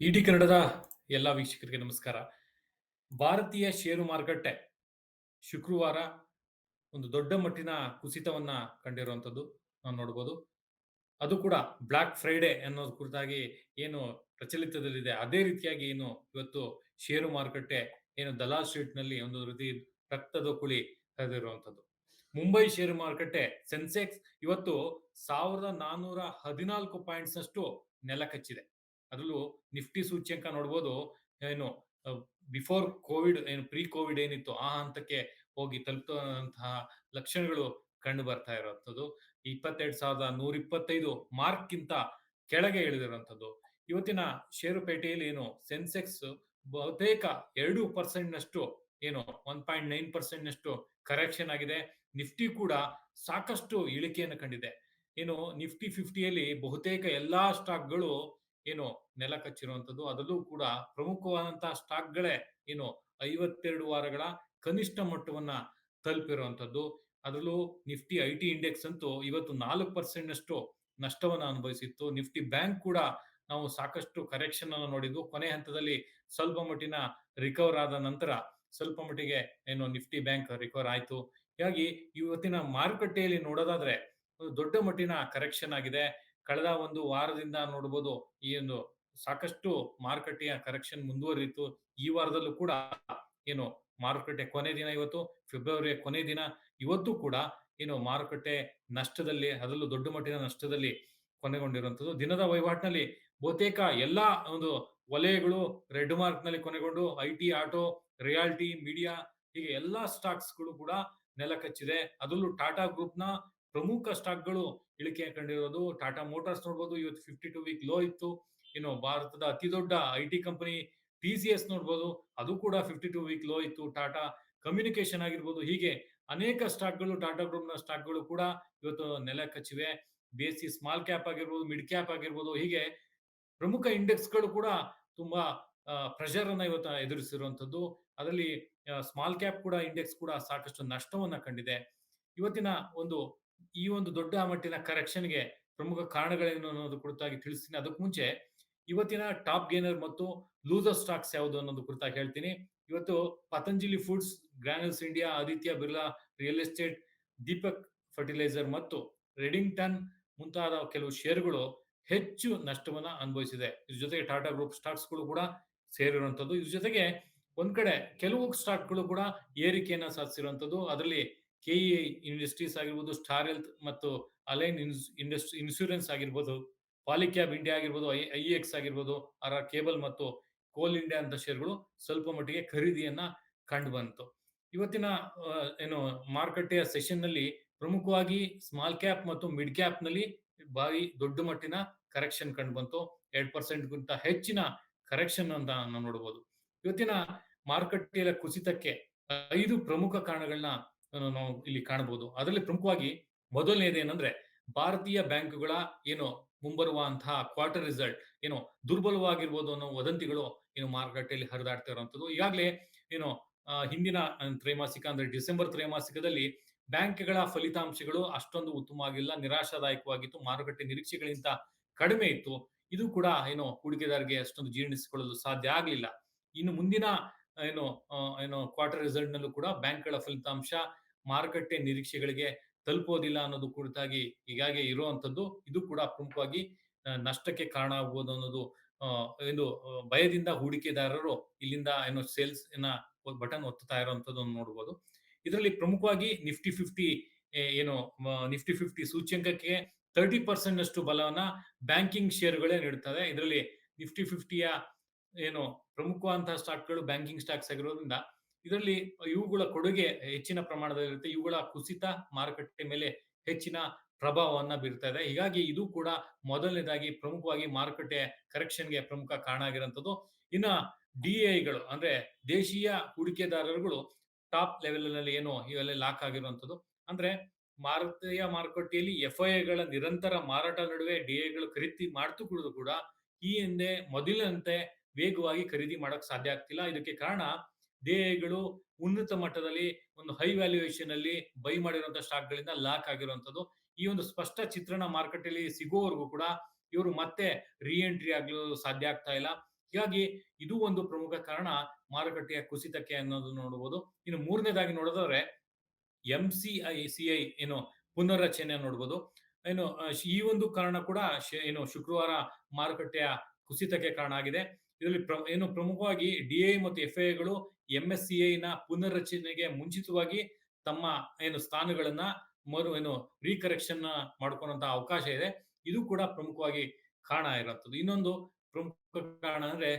ಇಡಿ ಕನ್ನಡದ ಎಲ್ಲ ವೀಕ್ಷಕರಿಗೆ ನಮಸ್ಕಾರ. ಭಾರತೀಯ ಷೇರು ಮಾರುಕಟ್ಟೆ ಶುಕ್ರವಾರ ಒಂದು ದೊಡ್ಡ ಮಟ್ಟಿನ ಕುಸಿತವನ್ನ ಕಂಡಿರುವಂಥದ್ದು ನಾವು ನೋಡ್ಬೋದು. ಅದು ಕೂಡ ಬ್ಲ್ಯಾಕ್ ಫ್ರೈಡೆ ಅನ್ನೋದು ಕುರಿತಾಗಿ ಏನು ಪ್ರಚಲಿತದಲ್ಲಿದೆ. ಅದೇ ರೀತಿಯಾಗಿ ಏನು ಇವತ್ತು ಷೇರು ಮಾರುಕಟ್ಟೆ ಏನು ದಲಾಲ್ ಸ್ಟ್ರೀಟ್ನಲ್ಲಿ ಒಂದು ರೀತಿ ರಕ್ತದ ಕುಳಿ ಹರಿದಿರುವಂಥದ್ದು ಮುಂಬೈ ಷೇರು ಮಾರುಕಟ್ಟೆ ಸೆನ್ಸೆಕ್ಸ್ ಇವತ್ತು ಸಾವಿರದ ನಾನ್ನೂರ ಹದಿನಾಲ್ಕು ಪಾಯಿಂಟ್ಸ್ ಅಷ್ಟು ನೆಲ ಕಚ್ಚಿದೆ ಅದರಲ್ಲೂ ನಿಫ್ಟಿ ಸೂಚ್ಯಂಕ ನೋಡ್ಬೋದು, ಏನು ಬಿಫೋರ್ ಕೋವಿಡ್ ಏನು ಪ್ರೀ ಕೋವಿಡ್ ಏನಿತ್ತು, ಆ ಹಂತಕ್ಕೆ ಹೋಗಿ ತಲುಪುವಂತಹ ಲಕ್ಷಣಗಳು ಕಂಡು ಬರ್ತಾ ಇರುವಂಥದ್ದು. ಇಪ್ಪತ್ತೆರಡು ಸಾವಿರದ ನೂರ ಇಪ್ಪತ್ತೈದು ಮಾರ್ಕ್ ಗಿಂತ ಕೆಳಗೆ ಇಳಿದಿರುವಂಥದ್ದು. ಇವತ್ತಿನ ಷೇರುಪೇಟೆಯಲ್ಲಿ ಏನು ಸೆನ್ಸೆಕ್ಸ್ ಬಹುತೇಕ ಎರಡು ಪರ್ಸೆಂಟ್ ನಷ್ಟು ಏನು, ಒನ್ ಪಾಯಿಂಟ್ ನೈನ್ ಪರ್ಸೆಂಟ್ ನಷ್ಟು ಕರೆಕ್ಷನ್ ಆಗಿದೆ. ನಿಫ್ಟಿ ಕೂಡ ಸಾಕಷ್ಟು ಇಳಿಕೆಯನ್ನು ಕಂಡಿದೆ. ಏನು, ನಿಫ್ಟಿ ಫಿಫ್ಟಿಯಲ್ಲಿ ಬಹುತೇಕ ಎಲ್ಲಾ ಸ್ಟಾಕ್ಗಳು ಏನು ನೆಲ ಕಚ್ಚಿರುವಂತದ್ದು ಅದರಲ್ಲೂ ಕೂಡ ಪ್ರಮುಖವಾದಂತಹ ಸ್ಟಾಕ್ಗಳೇ ಏನು ಐವತ್ತೆರಡು ವಾರಗಳ ಕನಿಷ್ಠ ಮಟ್ಟವನ್ನ ತಲುಪಿರುವಂಥದ್ದು. ಅದರಲ್ಲೂ ನಿಫ್ಟಿ ಐ ಟಿ ಇಂಡೆಕ್ಸ್ ಅಂತೂ ಇವತ್ತು ನಾಲ್ಕು ಪರ್ಸೆಂಟ್ ಅಷ್ಟು ನಷ್ಟವನ್ನ ಅನುಭವಿಸಿತ್ತು. ನಿಫ್ಟಿ ಬ್ಯಾಂಕ್ ಕೂಡ ನಾವು ಸಾಕಷ್ಟು ಕರೆಕ್ಷನ್ ಅನ್ನು ನೋಡಿದ್ವು. ಕೊನೆ ಹಂತದಲ್ಲಿ ಸ್ವಲ್ಪ ಮಟ್ಟಿನ ರಿಕವರ್ ಆದ ನಂತರ ಸ್ವಲ್ಪ ಮಟ್ಟಿಗೆ ಏನು ನಿಫ್ಟಿ ಬ್ಯಾಂಕ್ ರಿಕವರ್ ಆಯ್ತು. ಹೀಗಾಗಿ ಇವತ್ತಿನ ಮಾರುಕಟ್ಟೆಯಲ್ಲಿ ನೋಡೋದಾದ್ರೆ ದೊಡ್ಡ ಮಟ್ಟಿನ ಕರೆಕ್ಷನ್ ಆಗಿದೆ. ಕಳೆದ ಒಂದು ವಾರದಿಂದ ನೋಡ್ಬೋದು ಈ ಒಂದು ಸಾಕಷ್ಟು ಮಾರುಕಟ್ಟೆಯ ಕರೆಕ್ಷನ್ ಮುಂದುವರಿಯಿತು ಈ ವಾರದಲ್ಲೂ ಕೂಡ ಏನು ಮಾರುಕಟ್ಟೆ ಕೊನೆ ದಿನ ಇವತ್ತು ಫೆಬ್ರವರಿಯ ಕೊನೆ ದಿನ, ಇವತ್ತು ಕೂಡ ಏನು ಮಾರುಕಟ್ಟೆ ನಷ್ಟದಲ್ಲಿ, ಅದರಲ್ಲೂ ದೊಡ್ಡ ಮಟ್ಟಿನ ನಷ್ಟದಲ್ಲಿ ಕೊನೆಗೊಂಡಿರುವಂಥದ್ದು. ದಿನದ ವಹಿವಾಟಿನಲ್ಲಿ ಬಹುತೇಕ ಎಲ್ಲಾ ಒಂದು ವಲಯಗಳು ರೆಡ್ ಮಾರ್ಕ್ನಲ್ಲಿ ಕೊನೆಗೊಂಡು, I T, auto, realty, media ಹೀಗೆ ಎಲ್ಲಾ ಸ್ಟಾಕ್ಸ್ಗಳು ಕೂಡ ನೆಲಕಚ್ಚಿದೆ. ಅದರಲ್ಲೂ ಟಾಟಾ ಗ್ರೂಪ್ನ ಪ್ರಮುಖ ಸ್ಟಾಕ್ಗಳು ಇಳಿಕೆ ಕಂಡಿರೋದು. ಟಾಟಾ ಮೋಟಾರ್ಸ್ ನೋಡ್ಬೋದು, ಇವತ್ತು ಫಿಫ್ಟಿ ಟು ವೀಕ್ ಲೋ ಇತ್ತು. ಇನ್ನು ಭಾರತದ ಅತಿ ದೊಡ್ಡ I T company T C S ನೋಡ್ಬೋದು, ಅದು ಕೂಡ ಫಿಫ್ಟಿ ಟು ವೀಕ್ ಲೋ ಇತ್ತು. ಟಾಟಾ ಕಮ್ಯುನಿಕೇಶನ್ ಆಗಿರ್ಬೋದು, ಹೀಗೆ ಅನೇಕ ಸ್ಟಾಕ್ಗಳು, ಟಾಟಾ ಗ್ರೂಪ್ನ ಸ್ಟಾಕ್ಗಳು ಕೂಡ ಇವತ್ತು ನೆಲ ಕಚ್ಚಿವೆ. ಬಿ ಸಿ ಸ್ಮಾಲ್ ಕ್ಯಾಪ್ ಆಗಿರ್ಬೋದು ಮಿಡ್ ಕ್ಯಾಪ್ ಆಗಿರ್ಬೋದು, ಹೀಗೆ ಪ್ರಮುಖ ಇಂಡೆಕ್ಸ್ಗಳು ಕೂಡ ತುಂಬಾ ಪ್ರೆಷರ್ ಅನ್ನ ಇವತ್ತು ಎದುರಿಸಿರುವಂತದ್ದು ಅದರಲ್ಲಿ ಸ್ಮಾಲ್ ಕ್ಯಾಪ್ ಕೂಡ ಇಂಡೆಕ್ಸ್ ಕೂಡ ಸಾಕಷ್ಟು ನಷ್ಟವನ್ನ ಕಂಡಿದೆ. ಇವತ್ತಿನ ಒಂದು ಈ ಒಂದು ದೊಡ್ಡ ಮಟ್ಟಿನ ಕರೆಕ್ಷನ್ಗೆ ಪ್ರಮುಖ ಕಾರಣಗಳೇನು ಅನ್ನೋದು ಕುರಿತಾಗಿ ತಿಳಿಸ್ತೀನಿ. ಅದಕ್ಕೆ ಮುಂಚೆ ಇವತ್ತಿನ ಟಾಪ್ ಗೇನರ್ ಮತ್ತು ಲೂಸರ್ ಸ್ಟಾಕ್ಸ್ ಯಾವುದು ಅನ್ನೋದು ಕುರಿತಾಗಿ ಹೇಳ್ತೀನಿ. ಇವತ್ತು Patanjali foods, Granules India, Aditya Birla, real estate, Deepak fertiliser ಮತ್ತು ರೆಡಿಂಗ್ಟನ್ ಮುಂತಾದ ಕೆಲವು ಶೇರ್ಗಳು ಹೆಚ್ಚು ನಷ್ಟವನ್ನ ಅನುಭವಿಸಿದೆ. ಇದ್ರ ಜೊತೆಗೆ ಟಾಟಾ ಗ್ರೂಪ್ ಸ್ಟಾಕ್ಸ್ಗಳು ಕೂಡ ಸೇರಿರುವಂಥದ್ದು. ಇದ್ರ ಜೊತೆಗೆ ಒಂದ್ ಕಡೆ ಕೆಲವು ಸ್ಟಾಕ್ಗಳು ಕೂಡ ಏರಿಕೆಯನ್ನ ಸಾಧಿಸಿರುವಂತದ್ದು ಅದರಲ್ಲಿ ಕೆಇ ಇಂಡಸ್ಟ್ರೀಸ್ ಆಗಿರ್ಬೋದು, ಸ್ಟಾರ್ ಹೆಲ್ತ್ ಮತ್ತು ಅಲೈನ್ ಇಂಡಸ್ಟ್ರಿ ಇನ್ಶೂರೆನ್ಸ್ ಆಗಿರ್ಬೋದು, ಪಾಲಿಕ್ಯಾಬ್ ಇಂಡಿಯಾ ಆಗಿರ್ಬೋದು, ಐ ಐ ಎಕ್ಸ್ ಆಗಿರ್ಬೋದು, ಆರ್ ಕೇಬಲ್ ಮತ್ತು ಕೋಲ್ ಇಂಡಿಯಾ ಅಂತ ಷೇರುಗಳು ಸ್ವಲ್ಪ ಮಟ್ಟಿಗೆ ಖರೀದಿಯನ್ನ ಕಂಡು ಬಂತು. ಇವತ್ತಿನ ಏನು ಮಾರುಕಟ್ಟೆಯ ಸೆಷನ್ನಲ್ಲಿ ಪ್ರಮುಖವಾಗಿ ಸ್ಮಾಲ್ ಕ್ಯಾಪ್ ಮತ್ತು ಮಿಡ್ ಕ್ಯಾಪ್ನಲ್ಲಿ ಬಾರಿ ದೊಡ್ಡ ಮಟ್ಟಿನ ಕರೆಕ್ಷನ್ ಕಂಡು ಬಂತು. ಎರಡ್ ಪರ್ಸೆಂಟ್ ಗಿಂತ ಹೆಚ್ಚಿನ ಕರೆಕ್ಷನ್ ಅಂತ ನಾವು ನೋಡಬಹುದು ಇವತ್ತಿನ ಮಾರುಕಟ್ಟೆಯ ಕುಸಿತಕ್ಕೆ ಐದು ಪ್ರಮುಖ ಕಾರಣಗಳನ್ನ ನಾವು ಇಲ್ಲಿ ಕಾಣಬಹುದು. ಅದರಲ್ಲಿ ಪ್ರಮುಖವಾಗಿ ಮೊದಲನೇದು ಏನಂದ್ರೆ ಭಾರತೀಯ ಬ್ಯಾಂಕ್ಗಳ ಏನು ಮುಂಬರುವಂತಹ ಕ್ವಾರ್ಟರ್ ರಿಸಲ್ಟ್ ಏನು ದುರ್ಬಲವಾಗಿರ್ಬೋದು ಅನ್ನೋ ವದಂತಿಗಳು ಏನು ಮಾರುಕಟ್ಟೆಯಲ್ಲಿ ಹರಿದಾಡ್ತಾ ಇರುವಂತದ್ದು ಈಗಾಗಲೇ ಏನು ಹಿಂದಿನ ತ್ರೈಮಾಸಿಕ ಅಂದ್ರೆ ಡಿಸೆಂಬರ್ ತ್ರೈಮಾಸಿಕದಲ್ಲಿ ಬ್ಯಾಂಕ್ಗಳ ಫಲಿತಾಂಶಗಳು ಅಷ್ಟೊಂದು ಉತ್ತಮವಾಗಿಲ್ಲ, ನಿರಾಶಾದಾಯಕವಾಗಿತ್ತು, ಮಾರುಕಟ್ಟೆ ನಿರೀಕ್ಷೆಗಳಿಂತ ಕಡಿಮೆ ಇತ್ತು. ಇದು ಕೂಡ ಏನು ಹೂಡಿಕೆದಾರರಿಗೆ ಅಷ್ಟೊಂದು ಜೀರ್ಣಿಸಿಕೊಳ್ಳಲು ಸಾಧ್ಯ ಆಗಲಿಲ್ಲ. ಇನ್ನು ಮುಂದಿನ ಏನು ಏನು ಕ್ವಾರ್ಟರ್ ರಿಸಲ್ಟ್ ನಲ್ಲೂ ಕೂಡ ಬ್ಯಾಂಕ್ಗಳ ಫಲಿತಾಂಶ ಮಾರುಕಟ್ಟೆ ನಿರೀಕ್ಷೆಗಳಿಗೆ ತಲುಪೋದಿಲ್ಲ ಅನ್ನೋದು ಕುರಿತಾಗಿ ಈಗಾಗೆ ಇರುವಂತದ್ದು ಇದು ಕೂಡ ಪ್ರಮುಖವಾಗಿ ನಷ್ಟಕ್ಕೆ ಕಾರಣ ಆಗ್ಬೋದು ಅನ್ನೋದು ಒಂದು ಭಯದಿಂದ ಹೂಡಿಕೆದಾರರು ಇಲ್ಲಿಂದ ಏನು ಸೇಲ್ಸ್ನ ಬಟನ್ ಒತ್ತುತ್ತಾ ಇರುವಂತದ್ದು ನೋಡಬಹುದು ಇದರಲ್ಲಿ ಪ್ರಮುಖವಾಗಿ ನಿಫ್ಟಿ ಫಿಫ್ಟಿ ಏನು ನಿಫ್ಟಿ ಫಿಫ್ಟಿ ಸೂಚ್ಯಂಕಕ್ಕೆ ತರ್ಟಿ ಪರ್ಸೆಂಟ್ ಅಷ್ಟು ಬಲವನ್ನ ಬ್ಯಾಂಕಿಂಗ್ ಶೇರ್ಗಳೇ ನೀಡುತ್ತದೆ ಇದರಲ್ಲಿ ನಿಫ್ಟಿ ಫಿಫ್ಟಿಯ ಏನು ಪ್ರಮುಖವಾದಂತಹ ಸ್ಟಾಕ್ಗಳು ಬ್ಯಾಂಕಿಂಗ್ ಸ್ಟಾಕ್ಸ್ ಆಗಿರೋದ್ರಿಂದ ಇದರಲ್ಲಿ ಇವುಗಳ ಕೊಡುಗೆ ಹೆಚ್ಚಿನ ಪ್ರಮಾಣದಲ್ಲಿರುತ್ತೆ ಇವುಗಳ ಕುಸಿತ ಮಾರುಕಟ್ಟೆ ಮೇಲೆ ಹೆಚ್ಚಿನ ಪ್ರಭಾವವನ್ನ ಬೀರ್ತಾ ಇದೆ. ಹೀಗಾಗಿ ಇದು ಕೂಡ ಮೊದಲನೇದಾಗಿ ಪ್ರಮುಖವಾಗಿ ಮಾರುಕಟ್ಟೆ ಕರೆಕ್ಷನ್ಗೆ ಪ್ರಮುಖ ಕಾರಣ ಆಗಿರುವಂತದ್ದು ಇನ್ನ ಡಿಐಗಳು ಅಂದ್ರೆ ದೇಶೀಯ ಹೂಡಿಕೆದಾರರುಗಳು ಟಾಪ್ ಲೆವೆಲ್ನಲ್ಲಿ ಏನು ಇವೆಲ್ಲ ಲಾಕ್ ಆಗಿರುವಂತದ್ದು ಅಂದ್ರೆ ಭಾರತೀಯ ಮಾರುಕಟ್ಟೆಯಲ್ಲಿ ಎಫ್ಐಗಳ ನಿರಂತರ ಮಾರಾಟ ನಡುವೆ ಡಿಐಗಳು ಖರೀದಿ ಮಾಡ್ತು ಕೂಡ ಈ ಹಿಂದೆ ಮೊದಲಿನಂತೆ ವೇಗವಾಗಿ ಖರೀದಿ ಮಾಡಕ್ ಸಾಧ್ಯ ಆಗ್ತಿಲ್ಲ ಇದಕ್ಕೆ ಕಾರಣ ದೇಹಗಳು ಉನ್ನತ ಮಟ್ಟದಲ್ಲಿ ಒಂದು ಹೈ ವ್ಯಾಲ್ಯೂಯೇಷನ್ ಅಲ್ಲಿ ಬೈ ಮಾಡಿರುವಂತಹ ಸ್ಟಾಕ್ ಗಳಿಂದ ಲಾಕ್ ಆಗಿರುವಂತದ್ದು ಈ ಒಂದು ಸ್ಪಷ್ಟ ಚಿತ್ರಣ ಮಾರುಕಟ್ಟೆಯಲ್ಲಿ ಸಿಗೋವರೆಗೂ ಕೂಡ ಇವರು ಮತ್ತೆ ರಿಎಂಟ್ರಿ ಆಗಲು ಸಾಧ್ಯ ಆಗ್ತಾ ಇಲ್ಲ ಹೀಗಾಗಿ ಇದು ಒಂದು ಪ್ರಮುಖ ಕಾರಣ ಮಾರುಕಟ್ಟೆಯ ಕುಸಿತಕ್ಕೆ ಅನ್ನೋದು ನೋಡಬಹುದು. ಇನ್ನು ಮೂರನೇದಾಗಿ ನೋಡೋದಾದ್ರೆ M C I C I ಏನು ಪುನರ್ರಚನೆ ನೋಡಬಹುದು. ಏನು ಈ ಒಂದು ಕಾರಣ ಕೂಡ ಏನು ಶುಕ್ರವಾರ ಮಾರುಕಟ್ಟೆಯ ಕುಸಿತಕ್ಕೆ ಕಾರಣ ಆಗಿದೆ. ಇದರಲ್ಲಿ ಏನು ಪ್ರಮುಖವಾಗಿ ಡಿಐ ಮತ್ತು ಎಫ್ಐಗಳು ಐನ ಪುನರ್ರಚನೆಗೆ ಮುಂಚಿತವಾಗಿ ತಮ್ಮ ಏನು ಸ್ಥಾನಗಳನ್ನ ಮರು ಏನು ರೀಕರೆಕ್ಷನ್ ಮಾಡ್ಕೊಳ್ಳುವಂತಹ ಅವಕಾಶ ಇದೆ. ಇದು ಕೂಡ ಪ್ರಮುಖವಾಗಿ ಕಾರಣ ಇರುವಂತದ್ದು. ಇನ್ನೊಂದು ಪ್ರಮುಖ ಕಾರಣ ಅಂದ್ರೆ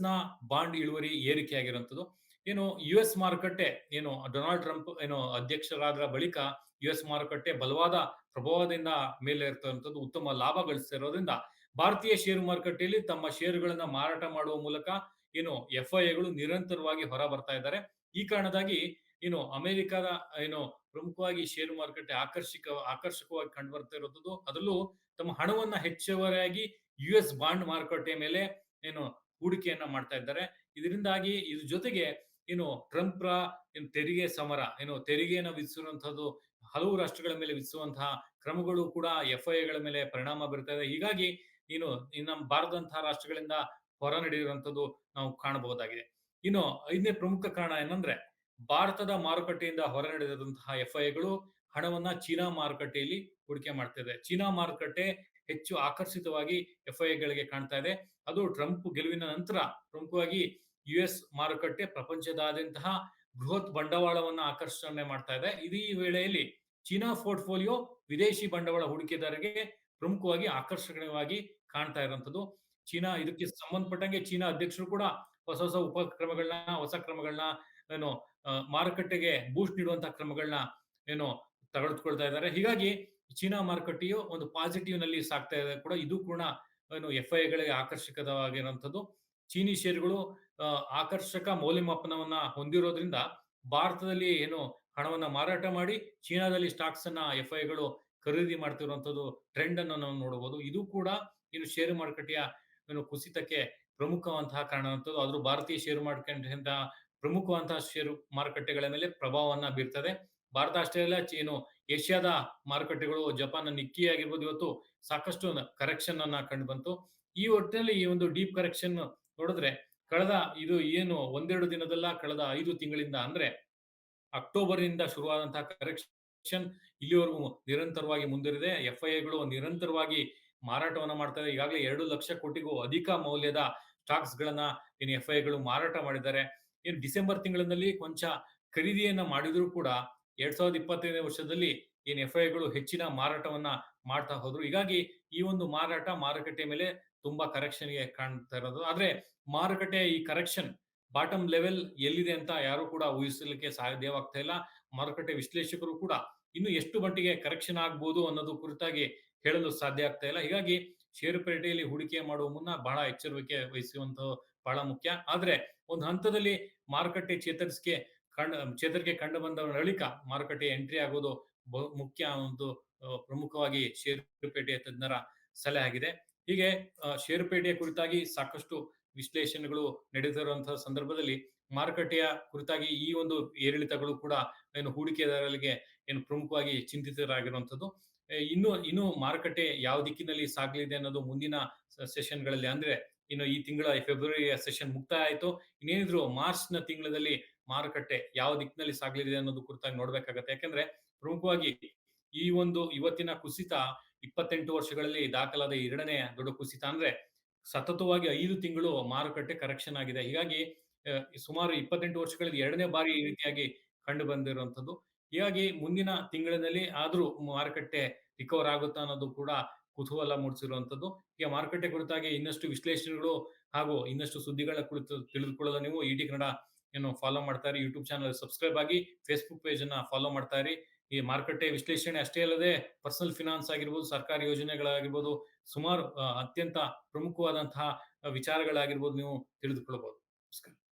ನ ಬಾಂಡ್ ಇಳುವರಿ ಏರಿಕೆ ಆಗಿರುವಂತದ್ದು. ಏನು ಯುಎಸ್ ಮಾರುಕಟ್ಟೆ ಏನು ಡೊನಾಲ್ಡ್ ಟ್ರಂಪ್ ಏನು ಅಧ್ಯಕ್ಷರಾದ ಬಳಿಕ ಯು ಎಸ್ ಮಾರುಕಟ್ಟೆ ಬಲವಾದ ಪ್ರಭಾವದಿಂದ ಮೇಲೆ ಇರ್ತಕ್ಕಂಥದ್ದು ಉತ್ತಮ ಲಾಭ ಗಳಿಸ್ತಿರೋದ್ರಿಂದ ಭಾರತೀಯ ಷೇರು ಮಾರುಕಟ್ಟೆಯಲ್ಲಿ ತಮ್ಮ ಷೇರುಗಳನ್ನ ಮಾರಾಟ ಮಾಡುವ ಮೂಲಕ ಏನು ಎಫ್ ಐಗಳು ನಿರಂತರವಾಗಿ ಹೊರ ಬರ್ತಾ ಇದ್ದಾರೆ. ಈ ಕಾರಣದಾಗಿ ಏನು ಅಮೆರಿಕದ ಏನು ಪ್ರಮುಖವಾಗಿ ಷೇರು ಮಾರುಕಟ್ಟೆ ಆಕರ್ಷಕ, ಆಕರ್ಷಕವಾಗಿ ಕಂಡು ಬರ್ತಾ ಇರುವಂತದ್ದು. ಅದರಲ್ಲೂ ತಮ್ಮ ಹಣವನ್ನ ಹೆಚ್ಚುವರಿಯಾಗಿ ಯು ಎಸ್ ಬಾಂಡ್ ಮಾರುಕಟ್ಟೆ ಮೇಲೆ ಏನು ಹೂಡಿಕೆಯನ್ನ ಮಾಡ್ತಾ ಇದ್ದಾರೆ. ಇದರಿಂದಾಗಿ ಇದ್ರ ಜೊತೆಗೆ ಏನು ಟ್ರಂಪ್‌ರ ಏನು ತೆರಿಗೆ ಸಮರ, ಏನು ತೆರಿಗೆಯನ್ನು ವಿಧಿಸಿರುವಂತಹದ್ದು, ಹಲವು ರಾಷ್ಟ್ರಗಳ ಮೇಲೆ ವಿಧಿಸುವಂತಹ ಕ್ರಮಗಳು ಕೂಡ ಎಫ್ ಐ ಗಳ ಮೇಲೆ ಪರಿಣಾಮ ಬೀರ್ತಾ ಇದೆ. ಹೀಗಾಗಿ ಏನು ನಮ್ಮ ಭಾರತದಂತಹ ರಾಷ್ಟ್ರಗಳಿಂದ ಹೊರ ನಡೆಯುವಂತದ್ದು ನಾವು ಕಾಣಬಹುದಾಗಿದೆ. ಇನ್ನು ಐದನೇ ಪ್ರಮುಖ ಕಾರಣ ಏನಂದ್ರೆ, ಭಾರತದ ಮಾರುಕಟ್ಟೆಯಿಂದ ಹೊರ ನಡೆದಂತಹ ಎಫ್ಐಗಳು ಹಣವನ್ನ ಚೀನಾ ಮಾರುಕಟ್ಟೆಯಲ್ಲಿ ಹೂಡಿಕೆ ಮಾಡ್ತಾ. ಚೀನಾ ಮಾರುಕಟ್ಟೆ ಹೆಚ್ಚು ಆಕರ್ಷಿತವಾಗಿ ಎಫ್ಐಗಳಿಗೆ ಕಾಣ್ತಾ ಇದೆ. ಅದು ಟ್ರಂಪ್ ಗೆಲುವಿನ ನಂತರ ಪ್ರಮುಖವಾಗಿ ಯು ಎಸ್ ಮಾರುಕಟ್ಟೆ ಪ್ರಪಂಚದಾದ್ಯಂತಹ ಬೃಹತ್ ಬಂಡವಾಳವನ್ನು ಆಕರ್ಷಣೆ ಮಾಡ್ತಾ ಇದೆ. ಇದೀ ವೇಳೆಯಲ್ಲಿ ಚೀನಾ ಪೋರ್ಟ್‌ಫೋಲಿಯೋ ವಿದೇಶಿ ಬಂಡವಾಳ ಹೂಡಿಕೆದಾರರಿಗೆ ಪ್ರಮುಖವಾಗಿ ಆಕರ್ಷಣೀಯವಾಗಿ ಕಾಣ್ತಾ ಇರುವಂತದ್ದು. ಚೀನಾ ಇದಕ್ಕೆ ಸಂಬಂಧಪಟ್ಟಂಗೆ ಚೀನಾ ಅಧ್ಯಕ್ಷರು ಕೂಡ ಹೊಸ ಹೊಸ ಉಪಕ್ರಮಗಳನ್ನ, ಹೊಸ ಕ್ರಮಗಳನ್ನ, ಏನು ಮಾರುಕಟ್ಟೆಗೆ ಬೂಸ್ಟ್ ನೀಡುವಂತಹ ಕ್ರಮಗಳನ್ನ, ಏನು ತಗೊಳ್ತಾ ಇದ್ದಾರೆ. ಹೀಗಾಗಿ ಚೀನಾ ಮಾರುಕಟ್ಟೆಯು ಒಂದು ಪಾಸಿಟಿವ್ನಲ್ಲಿ ಸಾಕ್ತಾ ಇದೆ ಕೂಡ ಇದು ಕೂಡ, ಏನು ಗಳಿಗೆ ಆಕರ್ಷಕವಾಗಿರುವಂತದ್ದು. ಚೀನಿ ಷೇರುಗಳು ಆಕರ್ಷಕ ಮೌಲ್ಯಮಾಪನವನ್ನ ಹೊಂದಿರೋದ್ರಿಂದ ಭಾರತದಲ್ಲಿ, ಏನು, ಹಣವನ್ನ ಮಾರಾಟ ಮಾಡಿ, ಚೀನಾದಲ್ಲಿ ಸ್ಟಾಕ್ಸ್ ಅನ್ನ ಎಫ್ಐಗಳು ಖರೀದಿ ಮಾಡ್ತಿರುವಂತದ್ದು ಟ್ರೆಂಡ್ ಅನ್ನು ನಾವು ನೋಡಬಹುದು. ಇದು ಕೂಡ ಏನು ಷೇರು ಮಾರುಕಟ್ಟೆಯ ಏನು ಕುಸಿತಕ್ಕೆ ಪ್ರಮುಖವಂತಹ ಕಾರಣ ಅಂತದ್ದು. ಆದ್ರೂ ಭಾರತೀಯ ಷೇರು ಮಾರುಕಟ್ಟೆಯಿಂದ ಪ್ರಮುಖವಂತಹ ಷೇರು ಮಾರುಕಟ್ಟೆಗಳ ಮೇಲೆ ಪ್ರಭಾವವನ್ನ ಬೀರ್ತದೆ. ಭಾರತ ಅಷ್ಟೇ ಅಲ್ಲ ಏನು ಏಷ್ಯಾದ ಮಾರುಕಟ್ಟೆಗಳು ಜಪಾನ್ ನಿಕ್ಕಿ ಆಗಿರ್ಬೋದು ಇವತ್ತು ಸಾಕಷ್ಟು ಕರೆಕ್ಷನ್ ಅನ್ನ ಕಂಡು ಬಂತು. ಈ ಒಟ್ಟಿನಲ್ಲಿ ಈ ಒಂದು ಡೀಪ್ ಕರೆಕ್ಷನ್ ನೋಡಿದ್ರೆ ಕಳೆದ ಇದು ಏನು ಒಂದೆರಡು ದಿನದಲ್ಲ, ಕಳೆದ ಐದು ತಿಂಗಳಿಂದ ಅಂದ್ರೆ ಅಕ್ಟೋಬರ್ನಿಂದ ಶುರುವಾದಂತಹ ಕರೆಕ್ಷನ್ ಇಲ್ಲಿವರೆಗೂ ನಿರಂತರವಾಗಿ ಮುಂದುವರಿದೆ. ಐಗಳು ನಿರಂತರವಾಗಿ ಮಾರಾಟವನ್ನು ಮಾಡ್ತಾ ಇದೆ. ಈಗಾಗಲೇ ಎರಡು ಲಕ್ಷ ಕೋಟಿಗೂ ಅಧಿಕ ಮೌಲ್ಯದ ಸ್ಟಾಕ್ಸ್‌ಗಳನ್ನ ಏನು ಎಫ್ಐಗಳು ಮಾರಾಟ ಮಾಡಿದ್ದಾರೆ. ಏನು ಡಿಸೆಂಬರ್ ತಿಂಗಳಿನಲ್ಲಿ ಕೊಂಚ ಖರೀದಿಯನ್ನ ಮಾಡಿದ್ರು ಕೂಡ 2025ನೇ ವರ್ಷದಲ್ಲಿ ಏನು ಎಫ್ಐಗಳು ಹೆಚ್ಚಿನ ಮಾರಾಟವನ್ನ ಮಾಡ್ತಾ ಹೋದ್ರು. ಹೀಗಾಗಿ ಈ ಒಂದು ಮಾರಾಟ ಮಾರುಕಟ್ಟೆ ಮೇಲೆ ತುಂಬಾ ಕರೆಕ್ಷನ್‌ಗೆ ಕಾಣ್ತಾ ಇರೋದು. ಆದ್ರೆ ಮಾರುಕಟ್ಟೆ ಈ ಕರೆಕ್ಷನ್ ಬಾಟಮ್ ಲೆವೆಲ್ ಎಲ್ಲಿದೆ ಅಂತ ಯಾರು ಕೂಡ ಊಹಿಸಲಿಕ್ಕೆ ಸಾಧ್ಯವಾಗ್ತಾ ಇಲ್ಲ. ಮಾರುಕಟ್ಟೆ ವಿಶ್ಲೇಷಕರು ಕೂಡ ಇನ್ನು ಎಷ್ಟು ಮಟ್ಟಿಗೆ ಕರೆಕ್ಷನ್ ಆಗ್ಬೋದು ಅನ್ನೋದು ಕುರಿತಾಗಿ ಹೇಳಲು ಸಾಧ್ಯ ಆಗ್ತಾ ಇಲ್ಲ. ಹೀಗಾಗಿ ಷೇರುಪೇಟೆಯಲ್ಲಿ ಹೂಡಿಕೆ ಮಾಡುವ ಮುನ್ನ ಬಹಳ ಎಚ್ಚರಿಕೆ ವಹಿಸುವಂತಹ ಬಹಳ ಮುಖ್ಯ. ಆದ್ರೆ ಒಂದು ಹಂತದಲ್ಲಿ ಮಾರುಕಟ್ಟೆ ಚೇತರಿಸಿಕೆ ಕಂಡ, ಚೇತರಿಕೆ ಕಂಡು ಬಂದ ಬಳಿಕ ಮಾರುಕಟ್ಟೆ ಎಂಟ್ರಿ ಆಗೋದು ಮುಖ್ಯ ಒಂದು ಪ್ರಮುಖವಾಗಿ ಷೇರುಪೇಟೆಯ ತಜ್ಞರ ಸಲಹೆ ಆಗಿದೆ. ಹೀಗೆ ಷೇರುಪೇಟೆಯ ಕುರಿತಾಗಿ ಸಾಕಷ್ಟು ವಿಶ್ಲೇಷಣೆಗಳು ನಡೆದಿರುವಂತಹ ಸಂದರ್ಭದಲ್ಲಿ ಮಾರುಕಟ್ಟೆಯ ಕುರಿತಾಗಿ ಈ ಒಂದು ಏರಿಳಿತಗಳು ಕೂಡ ಏನು ಹೂಡಿಕೆದಾರರಿಗೆ ಏನು ಪ್ರಮುಖವಾಗಿ ಚಿಂತಿತರಾಗಿರುವಂತದ್ದು. ಇನ್ನು ಇನ್ನು ಮಾರುಕಟ್ಟೆ ಯಾವ ದಿಕ್ಕಿನಲ್ಲಿ ಸಾಗಲಿದೆ ಅನ್ನೋದು ಮುಂದಿನ ಸೆಷನ್‌ಗಳಲ್ಲಿ ಅಂದ್ರೆ ಇನ್ನು ಈ ತಿಂಗಳ ಫೆಬ್ರವರಿಯ ಸೆಷನ್ ಮುಕ್ತಾಯ ಆಯ್ತು. ಇನ್ನೇನಿದ್ರು ಮಾರ್ಚ್‌ನ ತಿಂಗಳಲ್ಲಿ ಮಾರುಕಟ್ಟೆ ಯಾವ ದಿಕ್ಕಿನಲ್ಲಿ ಸಾಗಲಿದೆ ಅನ್ನೋದು ಕುರಿತಾಗಿ ನೋಡ್ಬೇಕಾಗತ್ತೆ. ಯಾಕಂದ್ರೆ ಪ್ರಮುಖವಾಗಿ ಈ ಒಂದು ಇವತ್ತಿನ ಕುಸಿತ 28 ವರ್ಷಗಳಲ್ಲಿ ದಾಖಲಾದ ಎರಡನೇ ದೊಡ್ಡ ಕುಸಿತ ಅಂದ್ರೆ ಸತತವಾಗಿ ಐದು ತಿಂಗಳು ಮಾರುಕಟ್ಟೆ ಕರೆಕ್ಷನ್ ಆಗಿದೆ. ಹೀಗಾಗಿ ಸುಮಾರು 28 ವರ್ಷಗಳಲ್ಲಿ ಎರಡನೇ ಬಾರಿ ಈ ರೀತಿಯಾಗಿ ಕಂಡು ಬಂದಿರುವಂತದ್ದು. ಹೀಗಾಗಿ ಮುಂದಿನ ತಿಂಗಳಿನಲ್ಲಿ ಆದರೂ ಮಾರುಕಟ್ಟೆ ರಿಕವರ್ ಆಗುತ್ತಾ ಅನ್ನೋದು ಕೂಡ ಕುತೂಹಲ ಮೂಡಿಸಿರುವಂತದ್ದು. ಈಗ ಮಾರುಕಟ್ಟೆ ಕುರಿತಾಗಿ ಇನ್ನಷ್ಟು ವಿಶ್ಲೇಷಣೆಗಳು ಹಾಗೂ ಇನ್ನಷ್ಟು ಸುದ್ದಿಗಳ ಕುರಿತು ತಿಳಿದುಕೊಳ್ಳಲು ನೀವು ಇಟಿ ಕನ್ನಡ ಏನು ಫಾಲೋ ಮಾಡ್ತಾ ಇರಿ. ಯೂಟ್ಯೂಬ್ ಚಾನಲ್ ಸಬ್ಸ್ಕ್ರೈಬ್ ಆಗಿ, ಫೇಸ್‌ಬುಕ್ ಪೇಜ್ ಅನ್ನ ಫಾಲೋ ಮಾಡ್ತಾ ಇರಿ. ಈ ಮಾರುಕಟ್ಟೆ ವಿಶ್ಲೇಷಣೆ ಅಷ್ಟೇ ಅಲ್ಲದೆ ಪರ್ಸನಲ್ ಫಿನಾನ್ಸ್ ಆಗಿರ್ಬೋದು, ಸರ್ಕಾರಿ ಯೋಜನೆಗಳಾಗಿರ್ಬೋದು, ಸುಮಾರು ಅತ್ಯಂತ ಪ್ರಮುಖವಾದಂತಹ ವಿಚಾರಗಳಾಗಿರ್ಬೋದು ನೀವು ತಿಳಿದುಕೊಳ್ಳಬಹುದು. ನಮಸ್ಕಾರ.